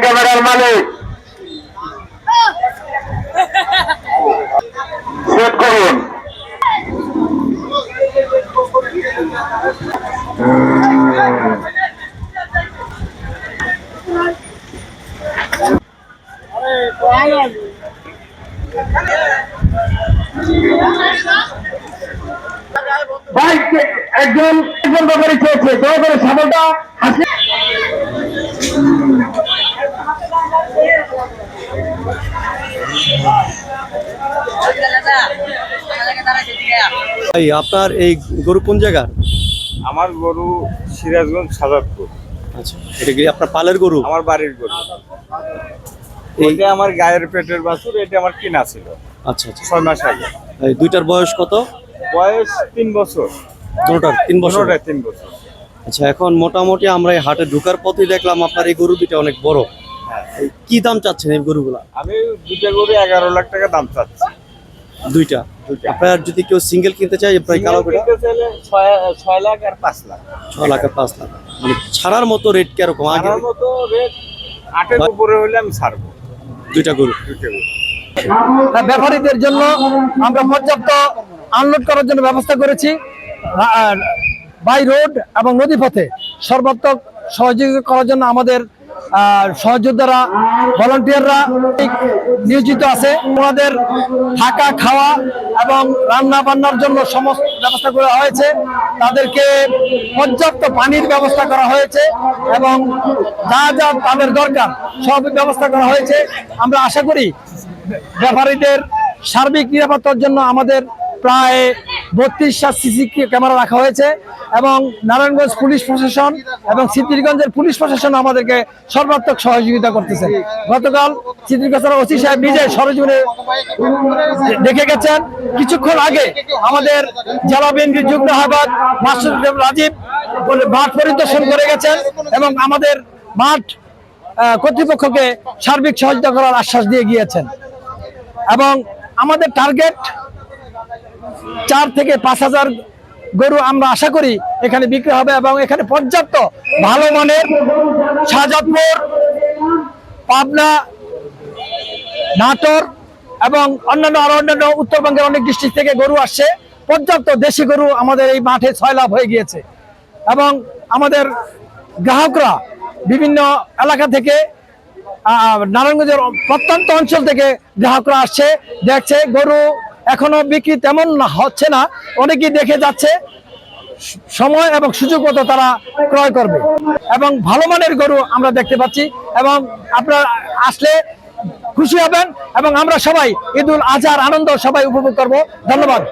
ক্যামেরার মালিক। সেট করুন। ভাই একজন ব্যাপারে চেয়েছে দয়া করে সাবলটা হাসি ভাই আপনার এই গরু কোন জায়গার? আমার গরু সিরাজগঞ্জ সাজাদপুর আচ্ছা এটা কি আপনার পালের গরু? আমার বাড়ির গরু। এই এটা আমার গায়ের পেটের বাছুর এটা আমার কিনা ছিল। আচ্ছা আচ্ছা। ছয় মাস আগে। এই দুইটার বয়স কত? বয়স তিন বছর। দুটোটার তিন বছর? তিন বছর। আচ্ছা এখন মোটামুটি আমরা এই হাটে ঢোকার পথেই দেখলাম আপনার এই গরু দুইটা অনেক বড়। হ্যাঁ। কি দাম চাচ্ছেন এই গরুগুলা? আমি দুটা গরু এগারো লাখ টাকা দাম চাচ্ছি। দুইটা? দুইটা। আপনার যদি কেউ সিঙ্গেল কিনতে চায় প্রায় কালো ছয় ছয় লাখ আর পাঁচ লাখ। ছ লাখ আর পাঁচ লাখ। মানে ছাড়ার মতো রেট কীরকম আগে মতো রেট আটের উপরে হলে আমি ছাড়বো। দুইটা গরু। দুইটা গরু। ব্যাপারীদের জন্য আমরা পর্যাপ্ত আনলোড করার জন্য ব্যবস্থা করেছি। বাই রোড এবং নদী পথে সর্বাত্মক সহযোগিতা করার জন্য আমাদের সহযোদ্ধারা, ভলান্টিয়াররা নিয়োজিত আছে। ওনাদের থাকা, খাওয়া এবং রান্না বান্নার জন্য সমস্ত ব্যবস্থা করা হয়েছে। তাদেরকে পর্যাপ্ত পানির ব্যবস্থা করা হয়েছে এবং যা যা তাদের দরকার সব ব্যবস্থা করা হয়েছে। আমরা আশা করি ব্যাপারীদের সার্বিক নিরাপত্তার জন্য আমাদের প্রায় বত্রিশটা সিসি ক্যামেরা রাখা হয়েছে এবং নারায়ণগঞ্জ পুলিশ প্রশাসন এবং সিদ্ধিরগঞ্জের পুলিশ প্রশাসন আমাদেরকে সর্বাত্মক সহযোগিতা করতেছে। গতকাল সিদ্ধিরগঞ্জের ওসি সাহেব নিজে সরজমিনে দেখে গেছেন। কিছুক্ষণ আগে আমাদের জেলা বিএনপির যুগ্ম আহ্বায়ক মাস্টার রাজীব মাঠ পরিদর্শন করে গেছেন এবং আমাদের মাঠ কর্তৃপক্ষকে সার্বিক সহযোগিতা করার আশ্বাস দিয়ে গিয়েছেন। এবং আমাদের টার্গেট চার থেকে পাঁচ হাজার গরু আমরা আশা করি এখানে বিক্রি হবে এবং এখানে পর্যাপ্ত ভালো মানের শাহজাদপুর, পাবনা, নাটোর এবং অন্যান্য আরও অন্যান্য উত্তরবঙ্গের অনেক ডিস্ট্রিক্ট থেকে গরু আসছে। পর্যাপ্ত দেশি গরু আমাদের এই মাঠে ছয় লাভ হয়ে গিয়েছে। এবং আমাদের গ্রাহকরা বিভিন্ন এলাকা থেকে নারায়ণগঞ্জের প্রত্যন্ত অঞ্চল থেকে গ্রাহকরা আসছে, দেখছে গরু এখনও বিক্রি তেমন হচ্ছে না। অনেকেই দেখে যাচ্ছে, সময় এবং সুযোগ মতো তারা ক্রয় করবে। এবং ভালো মানের গরু আমরা দেখতে পাচ্ছি এবং আপনারা আসলে খুশি হবেন এবং আমরা সবাই ঈদুল আজহার আনন্দ সবাই উপভোগ করব। ধন্যবাদ।